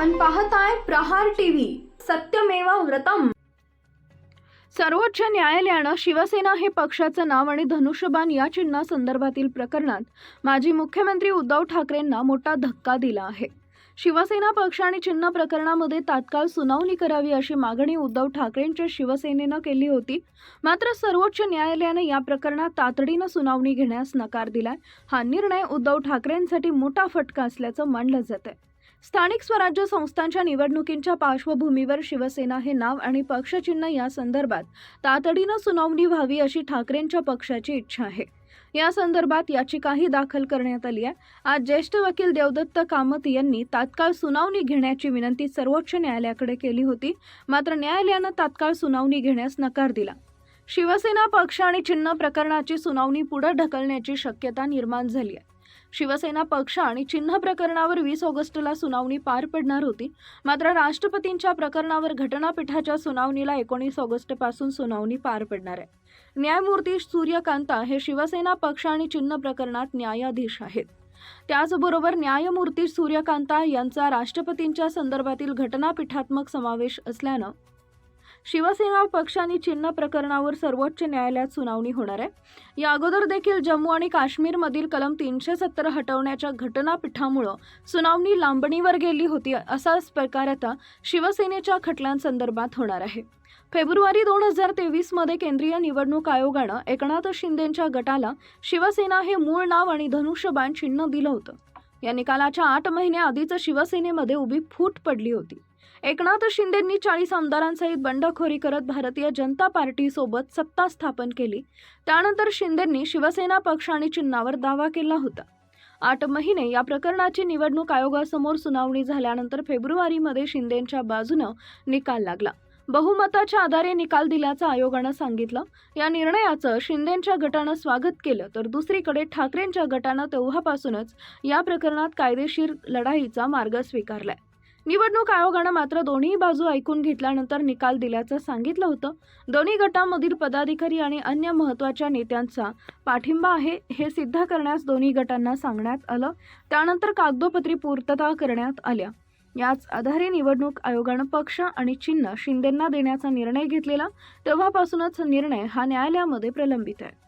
पाहताय प्रहार टीव्ही. सत्यमेव व्रतम. सर्वोच्च न्यायालयानं शिवसेना हे पक्षाचं नाव आणि धनुष्यबाण या चिन्हासंदर्भातील प्रकरणात माजी मुख्यमंत्री उद्धव ठाकरेंना मोठा धक्का दिला आहे. शिवसेना पक्ष आणि चिन्ह प्रकरणामध्ये तात्काळ सुनावणी करावी अशी मागणी उद्धव ठाकरेंच्या शिवसेनेनं केली होती. मात्र सर्वोच्च न्यायालयानं या प्रकरणात तातडीनं सुनावणी घेण्यास नकार दिलाय. हा निर्णय उद्धव ठाकरेंसाठी मोठा फटका असल्याचं मानलं जात आहे स्थानिक स्वराज्य संस्थांच्या निवडणुकींच्या पार्श्वभूमीवर शिवसेना हे नाव आणि पक्षचिन्ह या संदर्भात तातडीनं सुनावणी व्हावी अशी ठाकरेंच्या पक्षाची इच्छा आहे. या संदर्भात याचिकाही दाखल करण्यात आली आहे. आज ज्येष्ठ वकील देवदत्त कामत यांनी तात्काळ सुनावणी घेण्याची विनंती सर्वोच्च न्यायालयाकडे केली होती मात्र न्यायालयानं तात्काळ सुनावणी घेण्यास नकार दिला. शिवसेना पक्ष आणि चिन्ह प्रकरणाची सुनावणी पुढे ढकलण्याची शक्यता निर्माण झाली आहे. शिवसेना पक्ष आणि चिन्ह प्रकरणावर वीस ऑगस्टला सुनावणी पार पडणार होती. मात्र राष्ट्रपतींच्या प्रकरणावर घटनापीठाच्या सुनावणीला एकोणीस ऑगस्टपासून सुनावणी पार पडणार आहे. न्यायमूर्ती सूर्यकांता हे शिवसेना पक्ष आणि चिन्ह प्रकरणात न्यायाधीश आहेत. त्याचबरोबर न्यायमूर्ती सूर्यकांता यांचा राष्ट्रपतींच्या संदर्भातील घटनापीठात्मक समावेश असल्यानं शिवसेना पक्ष आणि चिन्ह प्रकरणावर सर्वोच्च न्यायालयात सुनावणी होणार आहे. या अगोदर देखील जम्मू आणि काश्मीरमधील कलम तीनशे सत्तर हटवण्याच्या घटनापीठामुळं सुनावणी लांबणीवर गेली होती असाच प्रकार आता शिवसेनेच्या खटल्यांसंदर्भात होणार आहे. फेब्रुवारी दोन हजार तेवीसमध्ये केंद्रीय निवडणूक आयोगानं एकनाथ शिंदेच्या गटाला शिवसेना हे मूळ नाव आणि धनुष्यबाण चिन्ह दिलं होतं. या निकालाच्या आठ महिन्या आधीच शिवसेनेमध्ये उभी फूट पडली होती. एकनाथ शिंदेंनी चाळीस आमदारांसहित बंडखोरी करत भारतीय जनता पार्टीसोबत सत्ता स्थापन केली. त्यानंतर शिंदेंनी शिवसेना पक्ष आणि चिन्हावर दावा केला होता. आठ महिने या प्रकरणाची निवडणूक आयोगासमोर सुनावणी झाल्यानंतर फेब्रुवारीमध्ये शिंदेंच्या बाजूनं निकाल लागला. बहुमताच्या आधारे निकाल दिल्याचं आयोगानं सांगितलं. या निर्णयाचं शिंदेंच्या गटानं स्वागत केलं तर दुसरीकडे ठाकरेंच्या गटानं तेव्हापासूनच या प्रकरणात कायदेशीर लढाईचा मार्ग स्वीकारलाय. निवडणूक आयोगानं मात्र दोन्ही बाजू ऐकून घेतल्यानंतर निकाल दिल्याचं सांगितलं होतं. दोन्ही गटांमधील पदाधिकारी आणि अन्य महत्त्वाच्या नेत्यांचा पाठिंबा आहे हे सिद्ध करण्यास दोन्ही गटांना सांगण्यात आलं. त्यानंतर कागदोपत्री पूर्तता करण्यात आल्या. याच आधारे निवडणूक आयोगानं पक्ष आणि चिन्ह शिंदेंना देण्याचा निर्णय घेतलेला. तेव्हापासूनच निर्णय हा न्यायालयामध्ये प्रलंबित आहे.